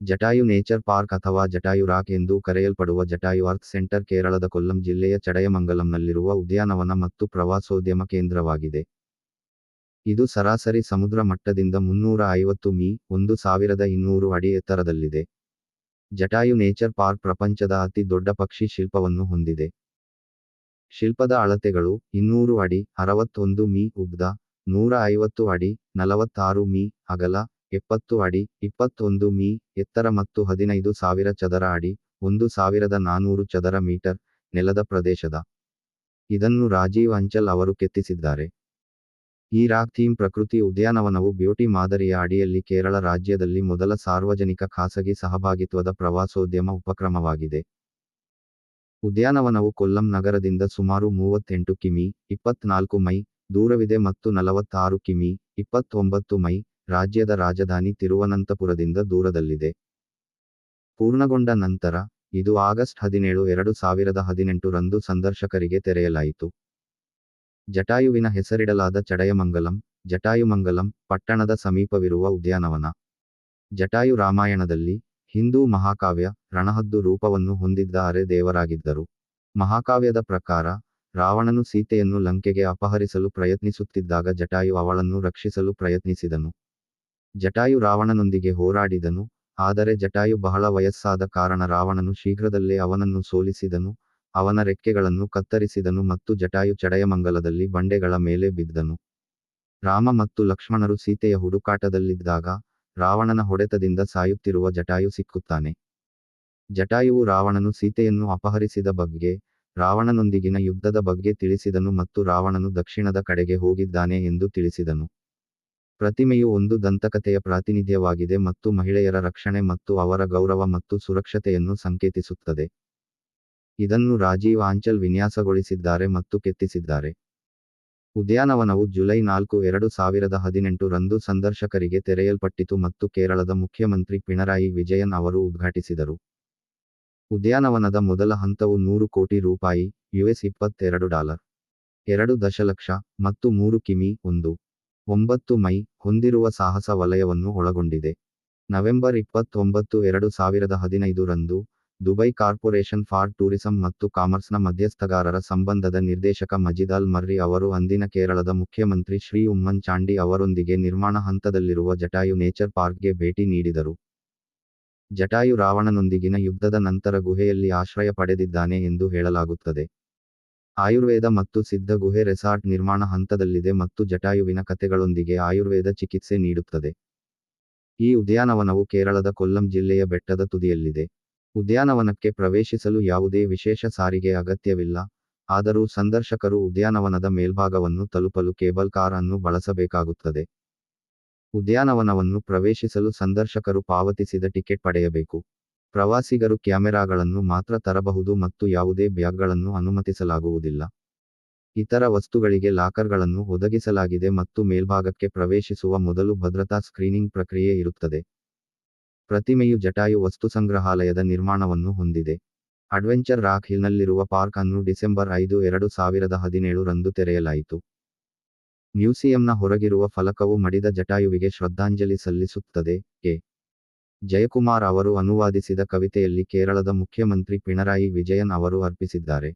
Jatayu nature park ಅಥವಾ Jatayu rock ಎಂದು ಕರೆಯಲ್ಪಡುವ ಜಟಾಯು ಆರ್ಕ್ ಸೆಂಟರ್ ಕೇರಳದ ಕೊಲ್ಲಂ ಜಿಲ್ಲೆಯ ಚಡಯಮಂಗಲಂನಲ್ಲಿರುವ ಉದ್ಯಾನವನ ಮತ್ತು ಪ್ರವಾಸೋದ್ಯಮ ಕೇಂದ್ರವಾಗಿದೆ. ಇದು ಸರಾಸರಿ ಸಮುದ್ರ ಮಟ್ಟದಿಂದ ಮುನ್ನೂರ ಐವತ್ತು ಮೀ ಒಂದು ಸಾವಿರದ ಇನ್ನೂರು ಅಡಿ ಎತ್ತರದಲ್ಲಿದೆ. ಜಟಾಯು ನೇಚರ್ ಪಾರ್ಕ್ ಪ್ರಪಂಚದ ಅತಿ ದೊಡ್ಡ ಪಕ್ಷಿ ಶಿಲ್ಪವನ್ನು ಹೊಂದಿದೆ. ಶಿಲ್ಪದ ಅಳತೆಗಳು ಇನ್ನೂರು ಅಡಿ, ಅರವತ್ತೊಂದು ಮೀ ಉದ್ದ, ನೂರ ಐವತ್ತು ಅಡಿ, ನಲವತ್ತಾರು ಮೀ ಅಗಲ ಎಪ್ಪತ್ತು ಅಡಿ, ಇಪ್ಪತ್ತೊಂದು ಮೀ, ಎತ್ತರ ಮತ್ತು ಹದಿನೈದು ಸಾವಿರ ಚದರ ಅಡಿ, ಒಂದು ಸಾವಿರದ ನಾನೂರು ಚದರ ಮೀಟರ್ ನೆಲದ ಪ್ರದೇಶದ. ಇದನ್ನು ರಾಜೀವ್ ಅಂಚಲ್ ಅವರು ಕೆತ್ತಿಸಿದ್ದಾರೆ. ಈ ರಾಕ್ ಥೀಮ್ ಪ್ರಕೃತಿ ಉದ್ಯಾನವನವು ಬ್ಯೂಟಿ ಮಾದರಿಯ ಅಡಿಯಲ್ಲಿ ಕೇರಳ ರಾಜ್ಯದಲ್ಲಿ ಮೊದಲ ಸಾರ್ವಜನಿಕ ಖಾಸಗಿ ಸಹಭಾಗಿತ್ವದ ಪ್ರವಾಸೋದ್ಯಮ ಉಪಕ್ರಮವಾಗಿದೆ. ಉದ್ಯಾನವನವು ಕೊಲ್ಲಂ ನಗರದಿಂದ ಸುಮಾರು ಮೂವತ್ತೆಂಟು ಕಿಮಿ, ಇಪ್ಪತ್ನಾಲ್ಕು ಮೈ, ದೂರವಿದೆ ಮತ್ತು ನಲವತ್ತಾರು ಕಿಮಿ, ಇಪ್ಪತ್ತೊಂಬತ್ತು ಮೈ ರಾಜ್ಯದ ರಾಜಧಾನಿ ತಿರುವನಂತಪುರದಿಂದ ದೂರದಲ್ಲಿದೆ. ಪೂರ್ಣಗೊಂಡ ನಂತರ, ಇದು ಆಗಸ್ಟ್ ಹದಿನೇಳು, ಎರಡು ಸಾವಿರದ ಹದಿನೆಂಟು ರಂದು ಸಂದರ್ಶಕರಿಗೆ ತೆರೆಯಲಾಯಿತು. ಜಟಾಯುವಿನ ಹೆಸರಿಡಲಾದ ಚಡಯಮಂಗಲಂ, ಜಟಾಯುಮಂಗಲಂ ಪಟ್ಟಣದ ಸಮೀಪವಿರುವ ಉದ್ಯಾನವನ. ಜಟಾಯು ರಾಮಾಯಣದಲ್ಲಿ ಹಿಂದೂ ಮಹಾಕಾವ್ಯ, ರಣಹದ್ದು ರೂಪವನ್ನು ಹೊಂದಿದ್ದ ಅರೆ ದೇವರಾಗಿದ್ದರು. ಮಹಾಕಾವ್ಯದ ಪ್ರಕಾರ, ರಾವಣನು ಸೀತೆಯನ್ನು ಲಂಕೆಗೆ ಅಪಹರಿಸಲು ಪ್ರಯತ್ನಿಸುತ್ತಿದ್ದಾಗ ಜಟಾಯು ಅವಳನ್ನು ರಕ್ಷಿಸಲು ಪ್ರಯತ್ನಿಸಿದನು. ಜಟಾಯು ರಾವಣನೊಂದಿಗೆ ಹೋರಾಡಿದನು, ಆದರೆ ಜಟಾಯು ಬಹಳ ವಯಸ್ಸಾದ ಕಾರಣ ರಾವಣನು ಶೀಘ್ರದಲ್ಲೇ ಅವನನ್ನು ಸೋಲಿಸಿದನು, ಅವನ ರೆಕ್ಕೆಗಳನ್ನು ಕತ್ತರಿಸಿದನು ಮತ್ತು ಜಟಾಯು ಚಡಯಮಂಗಲದಲ್ಲಿ ಬಂಡೆಗಳ ಮೇಲೆ ಬಿದ್ದನು. ರಾಮ ಮತ್ತು ಲಕ್ಷ್ಮಣರು ಸೀತೆಯ ಹುಡುಕಾಟದಲ್ಲಿದ್ದಾಗ, ರಾವಣನ ಹೊಡೆತದಿಂದ ಸಾಯುತ್ತಿರುವ ಜಟಾಯು ಸಿಕ್ಕುತ್ತಾನೆ. ಜಟಾಯುವು ರಾವಣನು ಸೀತೆಯನ್ನು ಅಪಹರಿಸಿದ ಬಗ್ಗೆ, ರಾವಣನೊಂದಿಗಿನ ಯುದ್ಧದ ಬಗ್ಗೆ ತಿಳಿಸಿದನು ಮತ್ತು ರಾವಣನು ದಕ್ಷಿಣದ ಕಡೆಗೆ ಹೋಗಿದ್ದಾನೆ ಎಂದು ತಿಳಿಸಿದನು. ಪ್ರತಿಮೆಯು ಒಂದು ದಂತಕಥೆಯ ಪ್ರಾತಿನಿಧ್ಯವಾಗಿದೆ ಮತ್ತು ಮಹಿಳೆಯರ ರಕ್ಷಣೆ ಮತ್ತು ಅವರ ಗೌರವ ಮತ್ತು ಸುರಕ್ಷತೆಯನ್ನು ಸಂಕೇತಿಸುತ್ತದೆ. ಇದನ್ನು ರಾಜೀವ್ ಆಂಚಲ್ ವಿನ್ಯಾಸಗೊಳಿಸಿದ್ದಾರೆ ಮತ್ತು ಕೆತ್ತಿಸಿದ್ದಾರೆ. ಉದ್ಯಾನವನವು ಜುಲೈ ನಾಲ್ಕು, ಎರಡು ಸಾವಿರದ ಹದಿನೆಂಟು ರಂದು ಸಂದರ್ಶಕರಿಗೆ ತೆರೆಯಲ್ಪಟ್ಟಿತು ಮತ್ತು ಕೇರಳದ ಮುಖ್ಯಮಂತ್ರಿ ಪಿಣರಾಯಿ ವಿಜಯನ್ ಅವರು ಉದ್ಘಾಟಿಸಿದರು. ಉದ್ಯಾನವನದ ಮೊದಲ ಹಂತವು ನೂರು ಕೋಟಿ ರೂಪಾಯಿ ಯುಎಸ್ ಇಪ್ಪತ್ತೆರಡು ಡಾಲರ್, ಎರಡು ದಶಲಕ್ಷ ಮತ್ತು ಮೂರು ಕಿಮಿ, ಒಂದು ಒಂಬತ್ತು ಮೈ ಹೊಂದಿರುವ ಸಾಹಸ ವಲಯವನ್ನು ಒಳಗೊಂಡಿದೆ. ನವೆಂಬರ್ ಇಪ್ಪತ್ತೊಂಬತ್ತು ಎರಡು ಸಾವಿರದ ಹದಿನೈದರಂದು ದುಬೈ ಕಾರ್ಪೊರೇಷನ್ ಫಾರ್ ಟೂರಿಸಂ ಮತ್ತು ಕಾಮರ್ಸ್ನ ಮಧ್ಯಸ್ಥಗಾರರ ಸಂಬಂಧದ ನಿರ್ದೇಶಕ ಮಜಿದಾಲ್ ಮರ್ರಿ ಅವರು ಅಂದಿನ ಕೇರಳದ ಮುಖ್ಯಮಂತ್ರಿ ಶ್ರೀ ಉಮ್ಮನ್ ಚಾಂಡಿ ಅವರೊಂದಿಗೆ ನಿರ್ಮಾಣ ಹಂತದಲ್ಲಿರುವ ಜಟಾಯು ನೇಚರ್ ಪಾರ್ಕ್ಗೆ ಭೇಟಿ ನೀಡಿದರು. ಜಟಾಯು ರಾವಣನೊಂದಿಗಿನ ಯುದ್ಧದ ನಂತರ ಗುಹೆಯಲ್ಲಿ ಆಶ್ರಯ ಪಡೆದಿದ್ದಾನೆ ಎಂದು ಹೇಳಲಾಗುತ್ತದೆ. ಆಯುರ್ವೇದ ಮತ್ತು ಸಿದ್ಧ ಗುಹೆ ರೆಸಾರ್ಟ್ ನಿರ್ಮಾಣ ಹಂತದಲ್ಲಿದೆ ಮತ್ತು ಜಟಾಯುವಿನ ಕಥೆಗಳೊಂದಿಗೆ ಆಯುರ್ವೇದ ಚಿಕಿತ್ಸೆ ನೀಡುತ್ತದೆ. ಈ ಉದ್ಯಾನವನವು ಕೇರಳದ ಕೊಲ್ಲಂ ಜಿಲ್ಲೆಯ ಬೆಟ್ಟದ ತುದಿಯಲ್ಲಿದೆ. ಉದ್ಯಾನವನಕ್ಕೆ ಪ್ರವೇಶಿಸಲು ಯಾವುದೇ ವಿಶೇಷ ಸಾರಿಗೆ ಅಗತ್ಯವಿಲ್ಲ. ಆದರೂ ಸಂದರ್ಶಕರು ಉದ್ಯಾನವನದ ಮೇಲ್ಭಾಗವನ್ನು ತಲುಪಲು ಕೇಬಲ್ ಕಾರ್ ಅನ್ನು ಬಳಸಬೇಕಾಗುತ್ತದೆ. ಉದ್ಯಾನವನವನ್ನು ಪ್ರವೇಶಿಸಲು ಸಂದರ್ಶಕರು ಪಾವತಿಸಿದ ಟಿಕೆಟ್ ಪಡೆಯಬೇಕು. ಪ್ರವಾಸಿಗರು ಕ್ಯಾಮೆರಾಗಳನ್ನು ಮಾತ್ರ ತರಬಹುದು ಮತ್ತು ಯಾವುದೇ ಬ್ಯಾಗ್ಗಳನ್ನು ಅನುಮತಿಸಲಾಗುವುದಿಲ್ಲ. ಇತರ ವಸ್ತುಗಳಿಗೆ ಲಾಕರ್ಗಳನ್ನು ಒದಗಿಸಲಾಗಿದೆ ಮತ್ತು ಮೇಲ್ಭಾಗಕ್ಕೆ ಪ್ರವೇಶಿಸುವ ಮೊದಲು ಭದ್ರತಾ ಸ್ಕ್ರೀನಿಂಗ್ ಪ್ರಕ್ರಿಯೆ ಇರುತ್ತದೆ. ಪ್ರತಿಮೆಯು ಜಟಾಯು ವಸ್ತುಸಂಗ್ರಹಾಲಯದ ನಿರ್ಮಾಣವನ್ನು ಹೊಂದಿದೆ. ಅಡ್ವೆಂಚರ್ ರಾಕ್ ಹಿಲ್ನಲ್ಲಿರುವ ಪಾರ್ಕ್ ಅನ್ನು ಡಿಸೆಂಬರ್ ಐದು, ಎರಡು ಸಾವಿರದ ಹದಿನೇಳು ರಂದು ತೆರೆಯಲಾಯಿತು. ಮ್ಯೂಸಿಯಂನ ಹೊರಗಿರುವ ಫಲಕವು ಮಡಿದ ಜಟಾಯುವಿಗೆ ಶ್ರದ್ಧಾಂಜಲಿ ಸಲ್ಲಿಸುತ್ತದೆ, ಕೆ. ಜಯಕುಮಾರ್ ಅವರು ಅನುವಾದಿಸಿದ ಕವಿತೆಯಲ್ಲಿ ಕೇರಳದ ಮುಖ್ಯಮಂತ್ರಿ ಪಿಣರಾಯಿ ವಿಜಯನ್ ಅವರು ಅರ್ಪಿಸಿದ್ದಾರೆ.